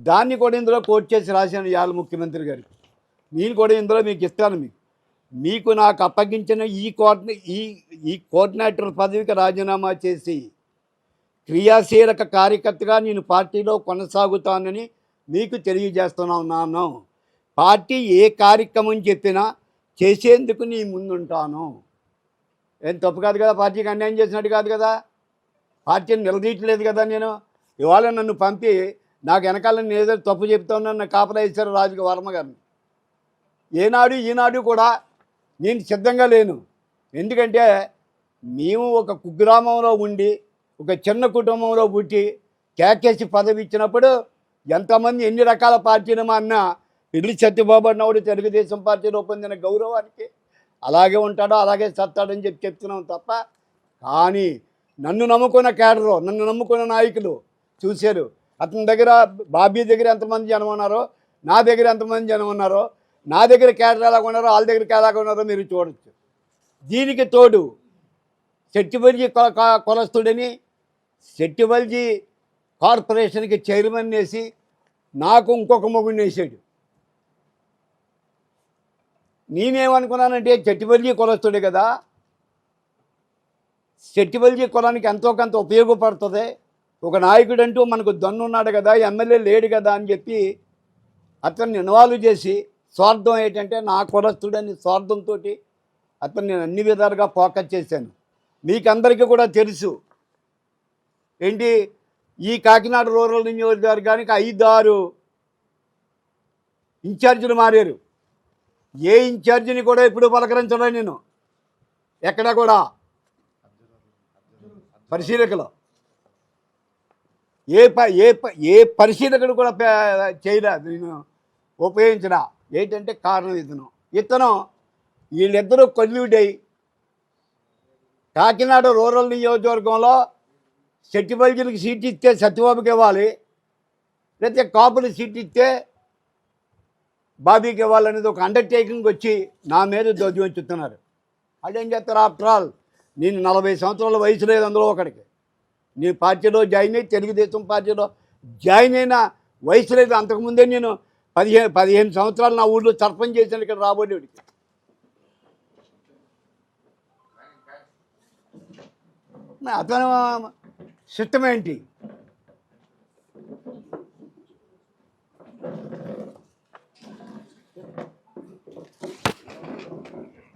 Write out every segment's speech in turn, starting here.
దాన్ని కూడా ఇందులో కోట్ చేసి రాశాను ఇవాళ ముఖ్యమంత్రి గారికి నేను కూడా ఇందులో మీకు ఇస్తాను మీకు. మీకు నాకు అప్పగించిన ఈ కోఆర్డినే ఈ ఈ కోఆర్డినేటర్ పదవికి రాజీనామా చేసి క్రియాశీలక కార్యకర్తగా నేను పార్టీలో కొనసాగుతానని మీకు తెలియజేస్తున్నాను పార్టీ ఏ కార్యక్రమం చెప్పినా చేసేందుకు నీ ముందుంటాను. ఏం తప్పు కాదు కదా? పార్టీకి అన్యాయం చేసినట్టు కాదు కదా? పార్టీని నిలదీయట్లేదు కదా నేను? ఇవాళ నన్ను పంపి నాకు వెనకాల నేను ఏదో తప్పు చెప్తాను నన్ను కాపలా ఇచ్చారు వర్మ గారిని. ఏనాడు ఈనాడు కూడా నేను సిద్ధంగా లేను. ఎందుకంటే మేము ఒక కుగ్రామంలో ఉండి ఒక చిన్న కుటుంబంలో పుట్టి కేకేసి పదవి ఇచ్చినప్పుడు ఎంతమంది ఎన్ని రకాల పార్టీలు మా అన్న పిల్లి సత్యబాబు అన్నవాడు తెలుగుదేశం పార్టీలో పొందిన గౌరవానికి అలాగే ఉంటాడో అలాగే చస్తాడని చెప్పి చెప్తున్నాం తప్ప కానీ నన్ను నమ్ముకున్న కేడరు నన్ను నమ్ముకున్న నాయకులు చూశారు. అతని దగ్గర బాబీ దగ్గర ఎంతమంది జనం ఉన్నారో నా దగ్గర ఎంతమంది జనం ఉన్నారో నా దగ్గర కేడర్ ఎలాగ ఉన్నారో వాళ్ళ దగ్గర ఎలాగ ఉన్నారో మీరు చూడొచ్చు. దీనికి తోడు సెట్టిబల్జీ కొలస్తుడని సెట్టిబల్జీ కార్పొరేషన్కి చైర్మన్ వేసి నాకు ఇంకొక మొగుడిని వేసాడు నేనేమనుకున్నానంటే చెట్టిబల్జీ కులస్తుడే కదా చెట్టిబల్జీ కులానికి ఎంతో కొంత ఉపయోగపడుతుంది. ఒక నాయకుడు అంటూ మనకు దన్ను ఉన్నాడు కదా ఎమ్మెల్యే లేడు కదా అని చెప్పి అతన్ని ఇన్వాల్వ్ చేసి స్వార్థం ఏంటంటే నా కులస్తుడని స్వార్థంతో అతన్ని నేను అన్ని విధాలుగా ఫోకస్ చేశాను. మీకందరికీ కూడా తెలుసు. ఏంటి? ఈ కాకినాడ రూరల్ నియోజకవర్గానికి ఐదు ఆరు ఇన్ఛార్జీలు మారారు. ఏ ఇన్ఛార్జిని కూడా ఇప్పుడు పలకరించడం నేను. ఎక్కడ కూడా? పరిశీలకులు. ఏ ప ఏ ప ఏ పరిశీలకుడు కూడా పే- చేయలేదు నేను ఉపయోగించిన ఏంటంటే కారణం ఇతను. ఇతను వీళ్ళిద్దరూ కొల్యూడై కాకినాడ రూరల్ నియోజకవర్గంలో సెట్టిబల్జీలకు సీట్ ఇస్తే సత్యబాబుకి ఇవ్వాలి లేకపోతే కాపులు సీట్ ఇస్తే బాబీకి ఇవ్వాలనేది ఒక అండర్టేకింగ్ వచ్చి నా మీద దోద్యం చెప్తున్నారు అదేం చేస్తారు ఆఫ్టర్ ఆల్ నేను నలభై సంవత్సరాల వయసు లేదు అందులో ఒకడికి. నేను పార్టీలో జాయిన్ అయ్యి తెలుగుదేశం పార్టీలో జాయిన్ అయిన వయసు లేదు. అంతకుముందే నేను పదిహేను పదిహేను సంవత్సరాలు నా ఊళ్ళో సర్పంచ్ చేశాను ఇక్కడ రాబోయేవాడికి అతను సిస్టమ్ ఏంటి?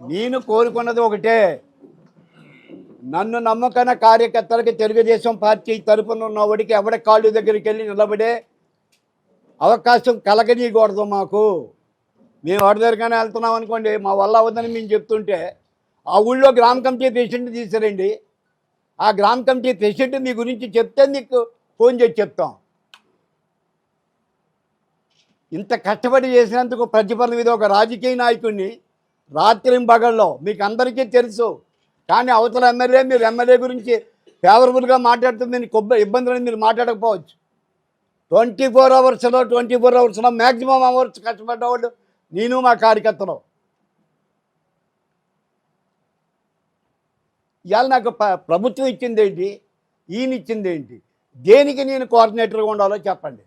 నేను కోరుకున్నది ఒకటే. నన్ను నమ్మకన కార్యకర్తలకి తెలుగుదేశం పార్టీ తరపున ఉన్నవాడికి ఎవడ కాళ్ళు దగ్గరికి వెళ్ళి నిలబడే అవకాశం కలగనీయకూడదు మాకు. మేము వాడి దగ్గరగానే వెళ్తున్నాం అనుకోండి మా వల్ల అవ్వదని మేము చెప్తుంటే ఆ ఊళ్ళో గ్రామ కమిటీ ప్రెసిడెంట్ తీసారండి ఆ గ్రామ కమిటీ ప్రెసిడెంట్ మీ గురించి చెప్తే నీకు ఫోన్ చేసి చెప్తాం. ఇంత కష్టపడి చేసినందుకు ప్రతిఫలం ఇది ఒక రాజకీయ నాయకుడిని రాత్రి పగల్లో మీకు అందరికీ తెలుసు. కానీ అవతల ఎమ్మెల్యే మీరు ఎమ్మెల్యే గురించి ఫేవరబుల్గా మాట్లాడుతుంది కొబ్బరి ఇబ్బందులని మీరు మాట్లాడకపోవచ్చు. ట్వంటీ ఫోర్ అవర్స్లో ట్వంటీ ఫోర్ అవర్స్లో మ్యాక్సిమం అవర్స్ కష్టపడ్డవాళ్ళు నేను మా కార్యకర్తలు. ఇవాళ నాకు ప్రభుత్వం ఇచ్చింది ఏంటి? ఈయన ఇచ్చింది ఏంటి? దేనికి నేను కోఆర్డినేటర్గా ఉండాలో చెప్పండి.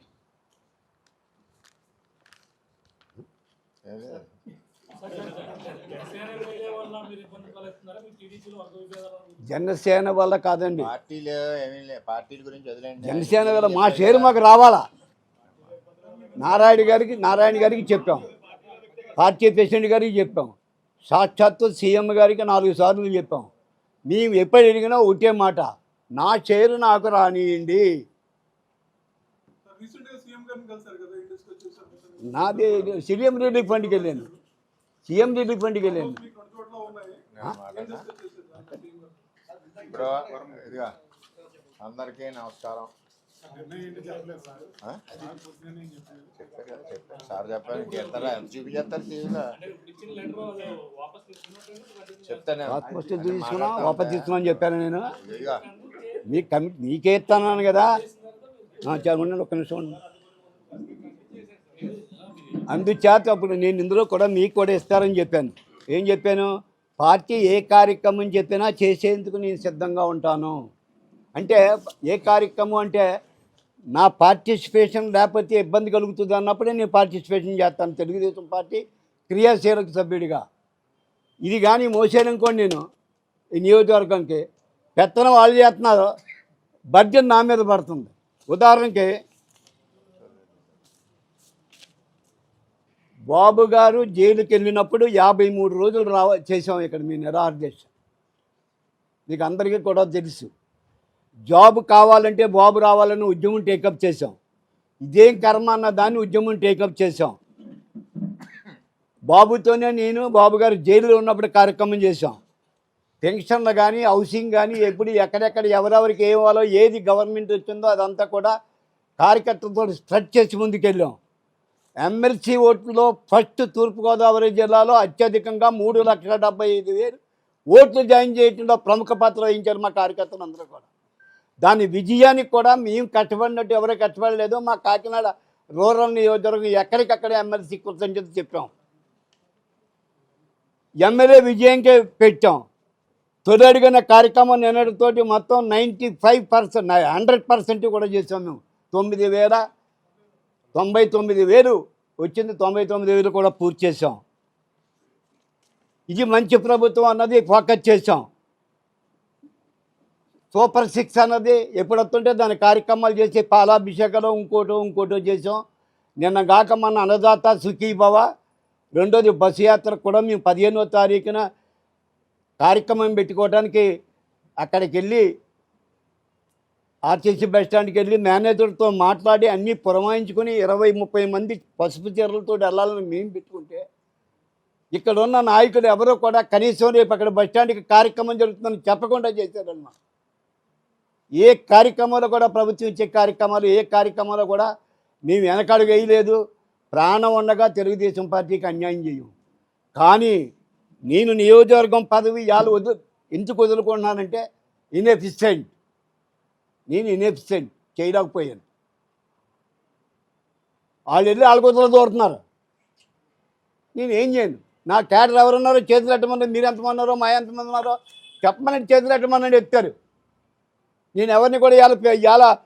జనసేన వల్ల కాదండి. పార్టీలు ఏమీ లే పార్టీల గురించి వదిలేండి జనసేన వల్ల మా షేరు మాకు రావాలా? నారాయణ గారికి నారాయణ గారికి చెప్పాం. పార్టీ ప్రెసిడెంట్ గారికి చెప్పాం. సాక్షాత్తు సీఎం గారికి నాలుగు సార్లు చెప్పాం. మేము ఎప్పుడు అడిగినా ఒకటే మాట. నా షేరు నాకు రానియండి. రీసెంట్గా సీఎం గారిని కలిసారు కదా ఇండస్ట్రీ వచ్చేసారు నాది సీఎం రిలీఫ్ ఫండ్కి వెళ్ళాను. సీఎం రిలీఫ్ ఫండ్కి వెళ్ళాను మీకు రెండు చోట్ల ఉన్నాయి నేను మాట్లాడనా? సీఎం గారు ఇప్పుడు ఇదిగా అందరికీ నమస్కారం? నాకు చెప్పారు కదా చెప్పారు. సార్ చెప్పారు ఇంకెళ్తారా ఎంత చూపించేస్తారు టీవీలో? చెప్తానే ఫస్ట్ తీసుకున్నా వాపస్ చెప్పాను నేను. ఇదిగా మీ కమి మీకే ఇస్తాను కదా. ఉండండి ఒక్క నిమిషం. అందుచేత అప్పుడు నేను ఇందులో కూడా మీకు కూడా ఇస్తారని చెప్పాను. ఏం చెప్పాను? పార్టీ ఏ కార్యక్రమం చెప్పినా చేసేందుకు నేను సిద్ధంగా ఉంటాను. అంటే ఏ కార్యక్రమం అంటే నా పార్టిసిపేషన్ లేకపోతే ఇబ్బంది కలుగుతుంది అన్నప్పుడే నేను పార్టిసిపేషన్ చేస్తాను. తెలుగుదేశం పార్టీ క్రియాశీలక సభ్యుడిగా. ఇది కానీ మోసేననుకోండి నేను ఈ నియోజకవర్గంకి పెత్తనం వాళ్ళు చేస్తున్నారు. బడ్జెట్ నా మీద పడుతుంది. ఉదాహరణకి బాబు గారు జైలుకి వెళ్ళినప్పుడు యాభై మూడు రోజులు రావ చేసాం ఇక్కడ మీ నిరాహార మీకు అందరికీ కూడా తెలుసు. జాబ్ కావాలంటే బాబు రావాలని ఉద్యమం టేకప్ చేసాం ఇదేం కర్మ అన్న దాన్ని ఉద్యమం టేకప్ చేసాం బాబుతోనే నేను బాబు గారు జైలులో ఉన్నప్పుడు కార్యక్రమం చేశాం. పెన్షన్లు కానీ హౌసింగ్ కానీ ఎప్పుడు ఎక్కడెక్కడ ఎవరెవరికి ఏ ఏది గవర్నమెంట్ వచ్చిందో అదంతా కూడా కార్యకర్తలతో స్ట్రెచ్ చేసి ముందుకెళ్ళాం. ఎమ్మెల్సీ ఓట్లలో ఫస్ట్ తూర్పుగోదావరి జిల్లాలో అత్యధికంగా మూడు లక్షల డెబ్బై ఐదు వేలు ఓట్లు జాయిన్ చేయడంలో ప్రముఖ పాత్ర వహించారు మా కార్యకర్తలు అందరూ కూడా. దాని విజయానికి కూడా మేము కష్టపడినట్టు ఎవరూ కష్టపడలేదు మా కాకినాడ రూరల్ నియోజకవర్గం ఎక్కడికక్కడ ఎమ్మెల్సీ కృతజ్ఞత చెప్పాం. ఎమ్మెల్యే విజయంకే పెట్టాం. తొలి అడిగిన కార్యక్రమం నిన్నటితోటి మొత్తం ninety five percent hundred percent కూడా చేసాం మేము. తొమ్మిది వేల తొంభై తొమ్మిది వేలు వచ్చింది తొంభై తొమ్మిది వేలు కూడా పూర్తి చేసాం ఇది మంచి ప్రభుత్వం అన్నది ఫోకస్ చేసాం సూపర్ సిక్స్ అన్నది ఎప్పుడు వస్తుంటే దాని కార్యక్రమాలు చేసి పాలాభిషేకలో ఇంకోటో ఇంకోటో చేసాం నిన్న గాక మన అన్నదాత సుఖీభవ రెండోది బస్సు యాత్ర కూడా మేము పదిహేనో తారీఖున కార్యక్రమం పెట్టుకోవడానికి అక్కడికి వెళ్ళి ఆర్టీసీ బస్ స్టాండ్కి వెళ్ళి మేనేజర్తో మాట్లాడి అన్నీ పురమాయించుకొని ఇరవై ముప్పై మంది పసుపు చీరలతో వెళ్ళాలని మేము పెట్టుకుంటే ఇక్కడ ఉన్న నాయకులు ఎవరో కూడా కనీసం రేపు అక్కడ బస్ స్టాండ్కి కార్యక్రమం జరుగుతుందని చెప్పకుండా చేశారన్నమాట. ఏ కార్యక్రమంలో కూడా ప్రభుత్వం ఇచ్చే కార్యక్రమాలు ఏ కార్యక్రమాలు కూడా మేము వెనకాడు వేయలేదు. ప్రాణం ఉండగా తెలుగుదేశం పార్టీకి అన్యాయం చేయం. కానీ నేను నియోజకవర్గం పదవి వాళ్ళు వదు ఎందుకు వదులుకుంటున్నానంటే ఇన్ఎఫిషియెంట్ నేను ఇన్ఎఫిషియెంట్ చేయలేకపోయాను. వాళ్ళు వెళ్ళి వాళ్ళ కుదరలు దూరుతున్నారు నేను ఏం చేయను? నా క్యాడర్ ఎవరున్నారో చేతులు ఎట్టమన్నారు మీరు ఎంతమంది మా ఎంతమంది ఉన్నారో చెప్పమని చేతులు ఎట్టమని ఎత్తారు. నేను ఎవరిని కూడా ఇవాళ ఇవాళ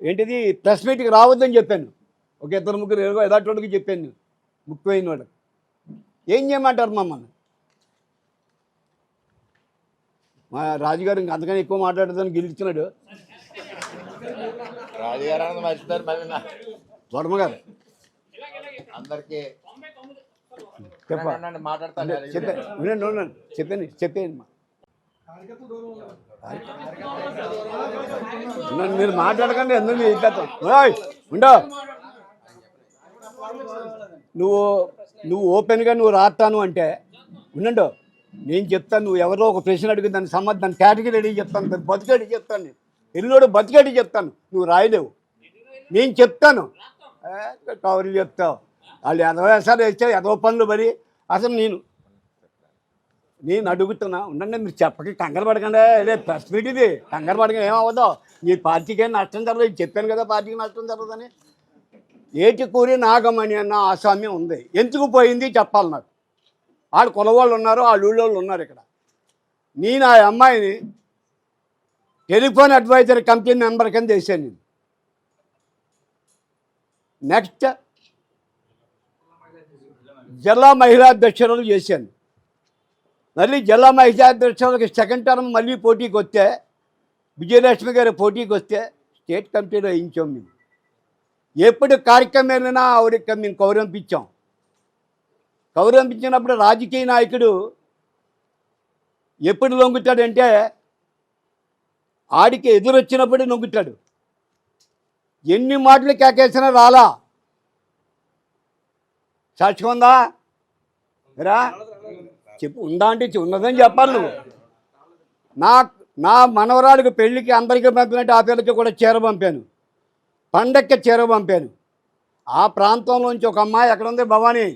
ఏంటిది ప్రెస్ మీట్కి రావద్దని చెప్పాను. ఒక ఇద్దరు ముగ్గురు ఎలాగో ఎలాంటి చెప్పాను. ముఖ్యమైన వాడు ఏం చేయమంటారు మమ్మల్ని? మా రాజుగారు ఇంకా అంతకని ఎక్కువ మాట్లాడదని గెలిచినాడు రాజుగారు మర్చిపోయారు మరి నా- వర్మగారు అందరికీ చెప్ప. అనండి, మాట్లాడతాను చెప్పాను చెప్పేయండి మీరు మాట్లాడకండి ఎందుకు ఉండో. నువ్వు నువ్వు ఓపెన్గా నువ్వు రాస్తాను అంటే ఉండండు నేను చెప్తాను నువ్వు ఎవరో ఒక ప్రశ్న అడిగి దాని సంబంధం దాని కేటగిరీ అడిగి చెప్తాను దాని బతికడి చెప్తాను నేను. ఎల్లుడు బతికేటి చెప్తాను. నువ్వు రాయలేవు. నేను చెప్తాను. కవర్ చెప్తావు. వాళ్ళు ఎదవ వేసాలు వేస్తే ఎదవ పనులు మరి. అసలు నేను నేను అడుగుతున్నా. ఉండండి మీరు చెప్పక కంగారు పడకండి. లే ప్రెస్ మీట్ ఇది. కంగారు పడకండి ఏమవ్వదు. మీ పార్టీకి ఏం నష్టం జరగదు. చెప్పాను కదా పార్టీకి నష్టం జరగదని. ఏటికూరి నాగమణి అన్న ఆసామ్యం ఉంది. ఎందుకు పోయింది చెప్పాలి నాకు. వాళ్ళు కులవాళ్ళు ఉన్నారు వాళ్ళు ఊళ్ళో ఉన్నారు ఇక్కడ. నేను ఆ అమ్మాయిని టెలిఫోన్ అడ్వైజర్ కంపెనీ మెంబర్ కింద వేసాను నేను. నెక్స్ట్ జిల్లా మహిళా అధ్యక్షురాలు చేశాను. మళ్ళీ జిల్లా మహిళా అధ్యక్షులకి సెకండ్ టర్మ్ మళ్ళీ పోటీకి వస్తే విజయలక్ష్మి గారి పోటీకి వస్తే స్టేట్ కమిటీలో వేయించాం మేము. ఎప్పుడు కార్యక్రమం వెళ్ళినా ఆవిడకి మేము కౌరంపించాం కౌరంపించినప్పుడు రాజకీయ నాయకుడు ఎప్పుడు లొంగుతాడంటే ఆడికి ఎదురొచ్చినప్పుడు నొంగుతాడు ఎన్ని మాటలు కేకేసినా రాలా? సాక్షి ఉందా? రా. చెప్పు ఉందా అంటే ఉన్నదని చెప్పాలి నువ్వు. నా నా మనవరాడికి పెళ్ళికి అందరికీ పంపినట్టు ఆ పిల్లకి కూడా చీర పంపాను. పండక్కి చీర పంపాను. ఆ ప్రాంతంలోంచి ఒక అమ్మాయి ఎక్కడ ఉంది భవానీ?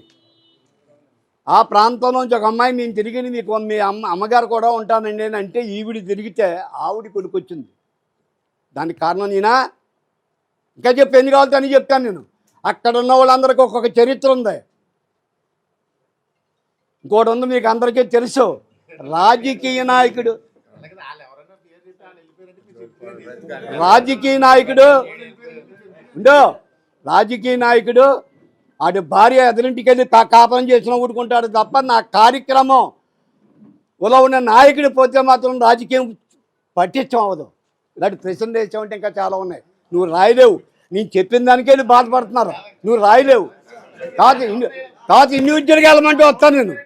ఆ ప్రాంతంలోంచి ఒక అమ్మాయి నేను తిరిగి మీకు మీ అమ్మ అమ్మగారు కూడా ఉంటానండి అని అంటే ఈవిడి తిరిగితే ఆవిడ కొనుక్కొచ్చింది. దానికి కారణం నేనా? ఇంకా చెప్పి ఎన్ని కావాలి అని చెప్తాను నేను. అక్కడ ఉన్న వాళ్ళందరికీ ఒక్కొక్క చరిత్ర ఉంది. ఇంకోటి ఉంది మీకు అందరికీ తెలుసు. రాజకీయ నాయకుడు. రాజకీయ నాయకుడు. ఉండో. రాజకీయ నాయకుడు ఆడి భార్య ఎదురింటికి వెళ్ళి కాపురం చేసిన ఊరుకుంటాడు తప్ప నా కార్యక్రమం ఇలా ఉన్న నాయకుడు పోతే మాత్రం రాజకీయం పట్టించం అవ్వదు. ఇలాంటి ప్రశ్నలు వేసామంటే ఇంకా చాలా ఉన్నాయి. నువ్వు రాయలేవు. నేను చెప్పిన దానికే బాధపడుతున్నారు. నువ్వు రాయలేవు. కాదు కాదు ఇండివిజువల్గా వెళ్ళమంటే వస్తాను నేను.